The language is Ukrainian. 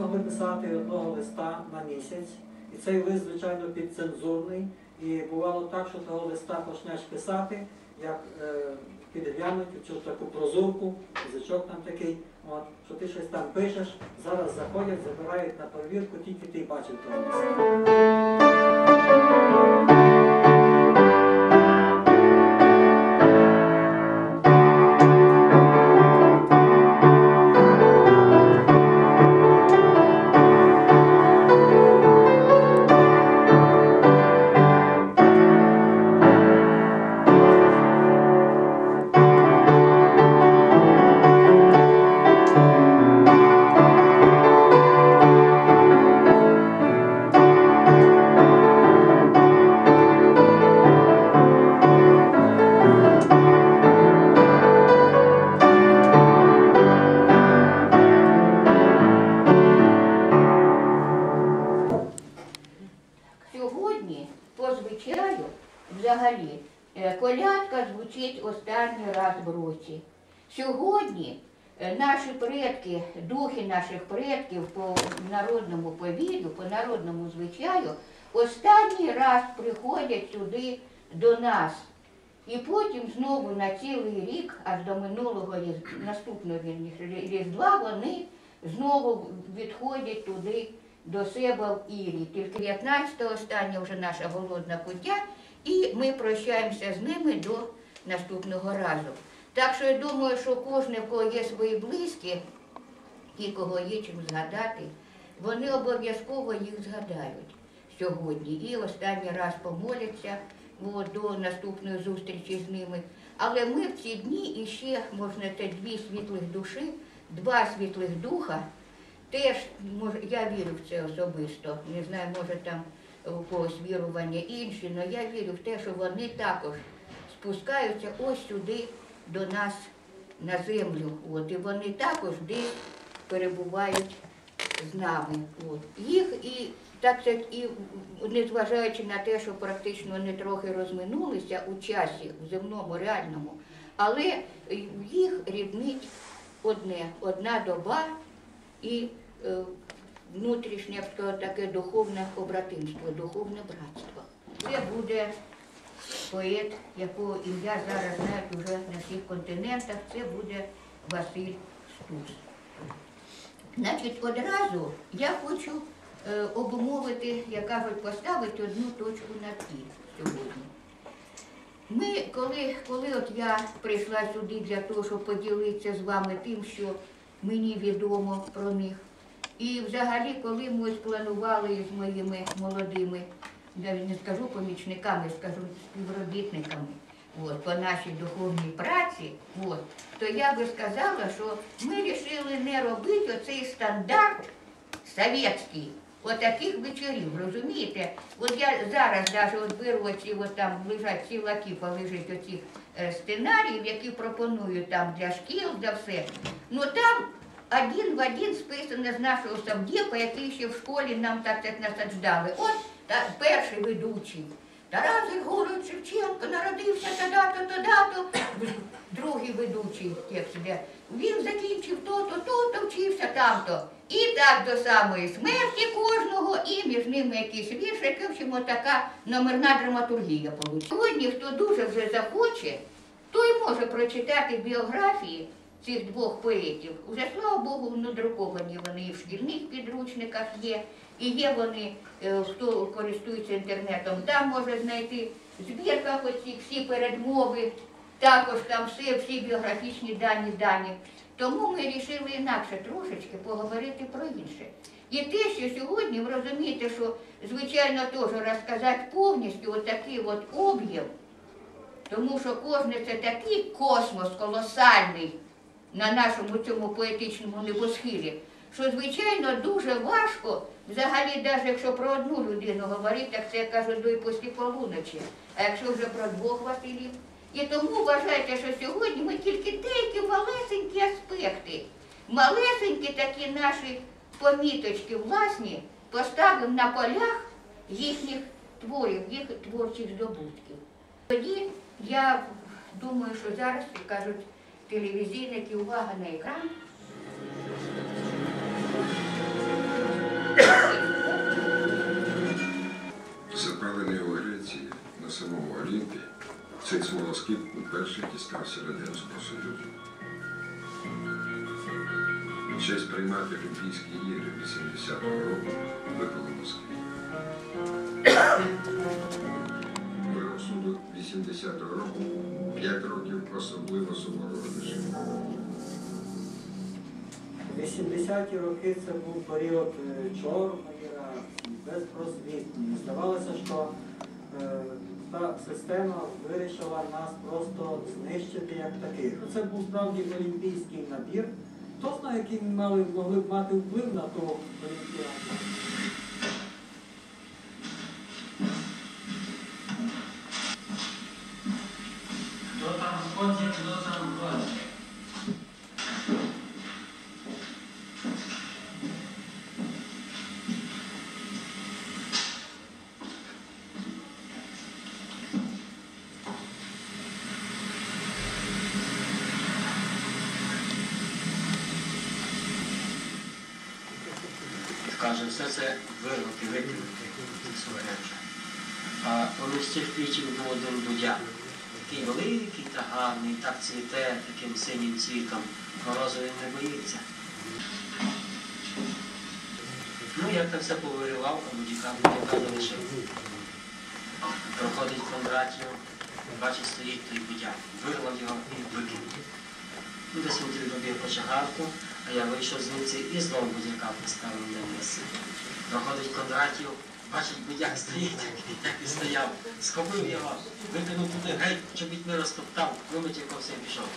могли писати одного листа на місяць, і цей лист, звичайно, підцензурний. І бувало так, що того листа почнеш писати, як е, підглянуть цю таку прозорку, язичок там такий, от, що ти щось там пишеш, зараз заходять, забирають на перевірку, тільки ти бачив того листа. По звичаю, взагалі, е, колядка звучить останній раз в році. Сьогодні е, наші предки, духи наших предків по народному повір'ю, по народному звичаю, останній раз приходять сюди до нас. І потім знову на цілий рік, аж до минулого наступного різдва, вони знову відходять туди до себе в Ірі. Тільки 15 остання вже наша голодна куття, і ми прощаємося з ними до наступного разу. Так що я думаю, що кожен, в кого є свої близькі, і кого є чим згадати, вони обов'язково їх згадають сьогодні і останній раз помоляться от, до наступної зустрічі з ними. Але ми в ці дні іще, можна це дві світлих душі, два світлих духа. Теж може, я вірю в це особисто. Не знаю, може там у когось вірування інші, але я вірю в те, що вони також спускаються ось сюди до нас на землю. От, і вони також десь перебувають з нами. От. Їх і так сказать, і незважаючи на те, що практично вони трохи розминулися у часі, в земному, реальному, але їх ріднить одне, одна доба і е, внутрішнє таке духовне побратимство, духовне братство. Це буде поет, якого ім'я зараз знають уже на всіх континентах, це буде Василь Стус. Значить, одразу я хочу е, обумовити, як кажуть, поставити одну точку на «і» сьогодні. Ми, коли, коли от я прийшла сюди для того, щоб поділитися з вами тим, що мені відомо про них, і взагалі, коли ми спланували планували з моїми молодими, я не скажу помічниками, скажу співробітниками, от, по нашій духовній праці, от, то я би сказала, що ми вирішили не робити оцей стандарт совєтський, отаких вечорів, розумієте? От я зараз навіть от беру оці, от там лежать ціла кіпа лежить оцих е, сценаріїв, які пропоную там для шкіл, для все. Ну там один в один списано з нашого совдепа, який ще в школі нам так насадждали. От та, перший ведучий. Тарас Григорович Шевченко народився та-дато, та-дато. Другий ведучий текст іде. Він закінчив то-то, то-то, вчився там-то. І так до самої смерті кожного, і між ними якісь віршики, в общем, така номерна драматургія получить. Сьогодні, хто дуже вже захоче, той може прочитати біографії цих двох поетів. Уже, слава Богу, надруковані вони і в шкільних підручниках є, і є вони, е, хто користується інтернетом, там може знайти в збірках оці всі передмови, також там все, всі біографічні дані дані. Тому ми вирішили інакше трошечки поговорити про інше. І те, що сьогодні ви розумієте, що звичайно теж розказати повністю отакий от об'єм, тому що кожне це такий космос колосальний на нашому цьому поетичному небосхилі, що звичайно дуже важко, взагалі, навіть якщо про одну людину говорити, так це я кажу до і після полуночі, а якщо вже про двох Василів. І тому вважайте, що сьогодні ми тільки деякі малесенькі аспекти, малесенькі такі наші поміточки власні поставимо на полях їхніх творів, їх творчих здобутків. Тоді я думаю, що зараз як кажуть телевізійники, увага на екран. Розквіт у перших тискався Радянського Союзу. Честь приймати Олімпійські ігри 80-го року випала в Москві. Суду 80-го року 5 років особливо суворого режиму. 80-ті роки це був період е, чорної реакції, безпросвітньої. Здавалося, що е, та система вирішила нас просто знищити як таких. Ну, Це був справді олімпійський набір. Хто знає, який ми мали, могли б мати вплив на ту олімпіаду? Каже, все це вироки викинути своє вже. А поміж цих квітів був один дудя. Такий великий та гарний, так цвіте таким синім цвітом. Морозу він не боїться. Ну, як там все повирював, а будь-яка будь-яка залишив. Проходить Кондратів, бачить, стоїть той будяк. Вирвав його і викинув. Ну, десь він добіг по чагарку, а я вийшов звідси і знову будяка поставив на місце. Проходить Кондратів, бачить, будяк стоїть, як і стояв, схопив його, викинув туди геть, чобіть не розтоптав, вибить ковся все пішов.